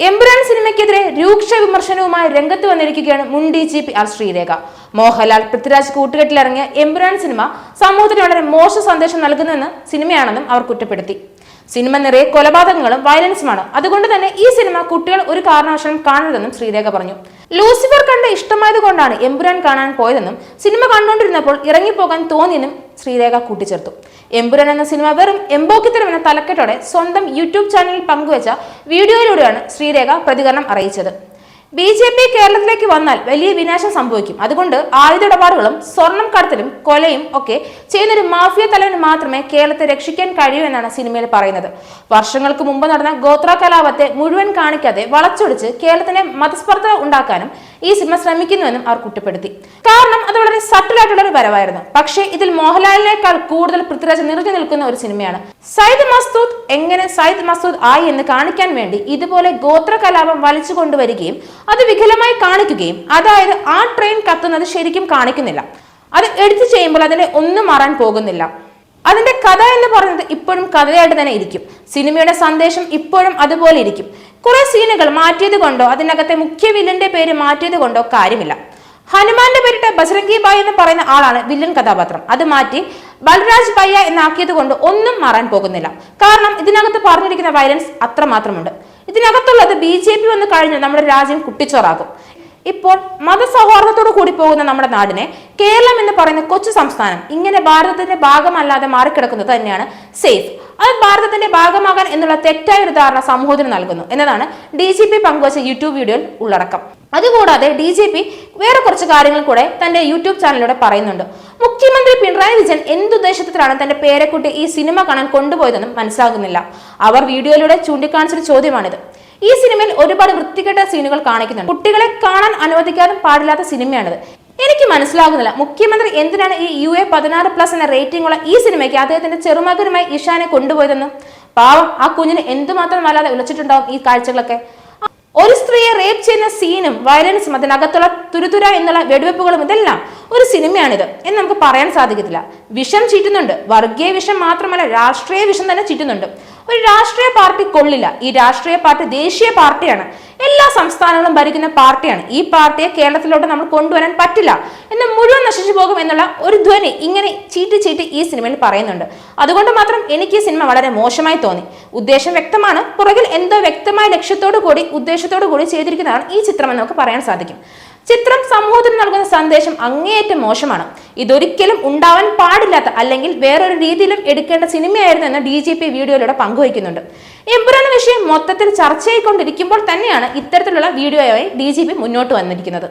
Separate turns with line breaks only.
എമ്പുരാൻ സിനിമയ്ക്കെതിരെ രൂക്ഷ വിമർശനവുമായി രംഗത്ത് വന്നിരിക്കുകയാണ് മുൻ D G P R Sreerekha. Mohanlal Prithviraj കൂട്ടുകെട്ടിലിറങ്ങിയ Empuraan സിനിമ സമൂഹത്തിന് വളരെ മോശ സന്ദേശം നൽകുന്നെന്ന് സിനിമയാണെന്നും അവർ കുറ്റപ്പെടുത്തി. സിനിമ നിറയെ കൊലപാതകങ്ങളും വയലൻസുമാണ് അതുകൊണ്ട് തന്നെ ഈ സിനിമ കുട്ടികൾ ഒരു കാരണവശാലും കാണരുതെന്നും ശ്രീരേഖ പറഞ്ഞു. ലൂസിഫർ കണ്ട ഇഷ്ടമായത് കൊണ്ടാണ് എമ്പുരാൻ കാണാൻ പോയതെന്നും സിനിമ കണ്ടുകൊണ്ടിരുന്നപ്പോൾ ഇറങ്ങിപ്പോകാൻ തോന്നിയെന്നും ശ്രീരേഖ കൂട്ടിച്ചേർത്തു. എമ്പുരാൻ എന്ന സിനിമ വെറും എംബോക്കിത്തരം എന്ന തലക്കെട്ടോടെ സ്വന്തം യൂട്യൂബ് ചാനലിൽ പങ്കുവച്ച വീഡിയോയിലൂടെയാണ് ശ്രീരേഖ പ്രതികരണം അറിയിച്ചത്. ബി ജെ പി കേരളത്തിലേക്ക് വന്നാൽ വലിയ വിനാശം സംഭവിക്കും. അതുകൊണ്ട് ആയുധ ഇടപാടുകളും സ്വർണം കടത്തലും കൊലയും ഒക്കെ ചെയ്യുന്ന ഒരു മാഫിയ തലവന് മാത്രമേ കേരളത്തെ രക്ഷിക്കാൻ കഴിയൂ എന്നാണ് സിനിമയിൽ പറയുന്നത്. വർഷങ്ങൾക്ക് മുമ്പ് നടന്ന ഗോത്ര കലാപത്തെ മുഴുവൻ കാണിക്കാതെ വളച്ചൊടിച്ച് കേരളത്തിന് മതസ്പർദ്ധ ഉണ്ടാക്കാനും ഈ സിനിമ ശ്രമിക്കുന്നുവെന്നും അവർ കുറ്റപ്പെടുത്തി. കാരണം അത് വളരെ സട്ടിലായിട്ടുള്ള ഒരു വരവായിരുന്നു. പക്ഷേ ഇതിൽ മോഹൻലാലിനേക്കാൾ കൂടുതൽ പൃഥ്വിരാജ് നിറഞ്ഞു നിൽക്കുന്ന ഒരു സിനിമയാണ്. സയ്യിദ് മസ്തൂദ് എങ്ങനെ സയ്യിദ് മസ്തൂദ് ആയി എന്ന് കാണിക്കാൻ വേണ്ടി ഇതുപോലെ ഗോത്ര കലാപം വലിച്ചു കൊണ്ടുവരികയും അത് വികലമായി കാണിക്കുകയും അതായത് ആ ട്രെയിൻ കത്തുന്നത് ശരിക്കും കാണിക്കുന്നില്ല. അത് എഡിറ്റ് ചെയ്യുമ്പോൾ അതിനെ ഒന്നും മാറാൻ പോകുന്നില്ല. അതിന്റെ കഥ എന്ന് പറയുന്നത് ഇപ്പോഴും കഥയായിട്ട് തന്നെ ഇരിക്കും. സിനിമയുടെ സന്ദേശം ഇപ്പോഴും അതുപോലെ ഇരിക്കും. കുറെ സീനുകൾ മാറ്റിയത് കൊണ്ടോ അതിനകത്തെ മുഖ്യ വില്ലന്റെ പേര് മാറ്റിയത് കൊണ്ടോ കാര്യമില്ല. ഹനുമാന്റെ പേരിട്ട ബസരംഗി ബായ് എന്ന് പറയുന്ന ആളാണ് വില്ലൻ കഥാപാത്രം. അത് മാറ്റി ബൽരാജ് ബയ്യ എന്നാക്കിയത് കൊണ്ട് ഒന്നും മാറാൻ പോകുന്നില്ല. കാരണം ഇതിനകത്ത് പറഞ്ഞിരിക്കുന്ന വയലൻസ് അത്രമാത്രമുണ്ട്. ഇതിനകത്തുള്ളത് ബി ജെ പി വന്ന് കഴിഞ്ഞാൽ നമ്മുടെ രാജ്യം കുട്ടിച്ചോറാകും. ഇപ്പോൾ മതസൗഹാർദ്ദത്തോടു കൂടി പോകുന്ന നമ്മുടെ നാടിനെ കേരളം എന്ന് പറയുന്ന കൊച്ചു സംസ്ഥാനം ഇങ്ങനെ ഭാരതത്തിന്റെ ഭാഗമല്ലാതെ മാറിക്കിടക്കുന്നത് തന്നെയാണ് സേഫ്. അത് ഭാരതത്തിന്റെ ഭാഗമാകാൻ എന്നുള്ള തെറ്റായ ഒരു ധാരണ സമൂഹത്തിന് നൽകുന്നു. എന്നതാണ് ഡി ജി പി പങ്കുവച്ച യൂട്യൂബ് വീഡിയോയിൽ ഉള്ളടക്കം. അതുകൂടാതെ ഡി ജി പി വേറെ കുറച്ച് കാര്യങ്ങൾ കൂടെ തന്റെ യൂട്യൂബ് ചാനലിലൂടെ പറയുന്നുണ്ട്. മുഖ്യമന്ത്രി പിണറായി വിജയൻ എന്തുദ്ദേശത്തിലാണ് തന്റെ പേരെക്കുട്ടി ഈ സിനിമ കാണാൻ കൊണ്ടുപോയതെന്നും മനസ്സിലാകുന്നില്ല. അവർ വീഡിയോയിലൂടെ ചൂണ്ടിക്കാണിച്ചൊരു ചോദ്യമാണിത്. ഈ സിനിമയിൽ ഒരുപാട് വൃത്തികെട്ട സീനുകൾ കാണിക്കുന്നുണ്ട്. കുട്ടികളെ കാണാൻ അനുവദിക്കാനും പാടില്ലാത്ത സിനിമയാണിത്. എനിക്ക് മനസ്സിലാകുന്നില്ല മുഖ്യമന്ത്രി എന്തിനാണ് ഈ യു എ പതിനാറ് പ്ലസ് എന്ന റേറ്റിംഗ് ഉള്ള ഈ സിനിമയ്ക്ക് അദ്ദേഹത്തിന്റെ ചെറുമകനുമായി ഇഷാനെ കൊണ്ടുപോയതെന്ന്? പാവം ആ കുഞ്ഞിന് എന്തുമാത്രം വല്ലാതെ വിളിച്ചിട്ടുണ്ടാവും ഈ കാഴ്ചകളൊക്കെ? ഒരു സ്ത്രീയെ റേപ്പ് ചെയ്യുന്ന സീനും വയലൻസും അതിനകത്തുള്ള തുരുതുര എന്നുള്ള വെടിവെപ്പുകളും ഇതെല്ലാം ഒരു സിനിമയാണിത് എന്ന് നമുക്ക് പറയാൻ സാധിക്കത്തില്ല. വിഷം ചീറ്റുന്നുണ്ട്. വർഗീയ വിഷം മാത്രമല്ല രാഷ്ട്രീയ വിഷം തന്നെ ചീറ്റുന്നുണ്ട്. ഒരു രാഷ്ട്രീയ പാർട്ടി കൊള്ളില്ല. ഈ രാഷ്ട്രീയ പാർട്ടി ദേശീയ പാർട്ടിയാണ്. എല്ലാ സംസ്ഥാനങ്ങളും ഭരിക്കുന്ന പാർട്ടിയാണ്. ഈ പാർട്ടിയെ കേരളത്തിലോട്ട് നമ്മൾ കൊണ്ടുവരാൻ പറ്റില്ല. എന്ന് മുഴുവൻ നശിച്ചു പോകും എന്നുള്ള ഒരു ധ്വനി ഇങ്ങനെ ചീറ്റി ചീറ്റി ഈ സിനിമയിൽ പറയുന്നുണ്ട്. അതുകൊണ്ട് മാത്രം എനിക്ക് ഈ സിനിമ വളരെ മോശമായി തോന്നി. ഉദ്ദേശം വ്യക്തമാണ്. പുറകിൽ എന്തോ വ്യക്തമായ ലക്ഷ്യത്തോടു കൂടി ഉദ്ദേശത്തോടു കൂടി ചെയ്തിരിക്കുന്നതാണ് ഈ ചിത്രം നമുക്ക് പറയാൻ സാധിക്കും. ചിത്രം സമൂഹത്തിന് നൽകുന്ന സന്ദേശം അങ്ങേയറ്റം മോശമാണ്. ഇതൊരിക്കലും ഉണ്ടാവാൻ പാടില്ലാത്ത അല്ലെങ്കിൽ വേറൊരു രീതിയിലും എടുക്കേണ്ട സിനിമയായിരുന്നു എന്ന് ഡി ജി പി വീഡിയോയിലൂടെ പങ്കുവയ്ക്കുന്നുണ്ട്. എമ്പുരാന വിഷയം മൊത്തത്തിൽ ചർച്ചയായിക്കൊണ്ടിരിക്കുമ്പോൾ തന്നെയാണ് ഇത്തരത്തിലുള്ള വീഡിയോയായി ഡി ജി പി മുന്നോട്ട് വന്നിരിക്കുന്നത്.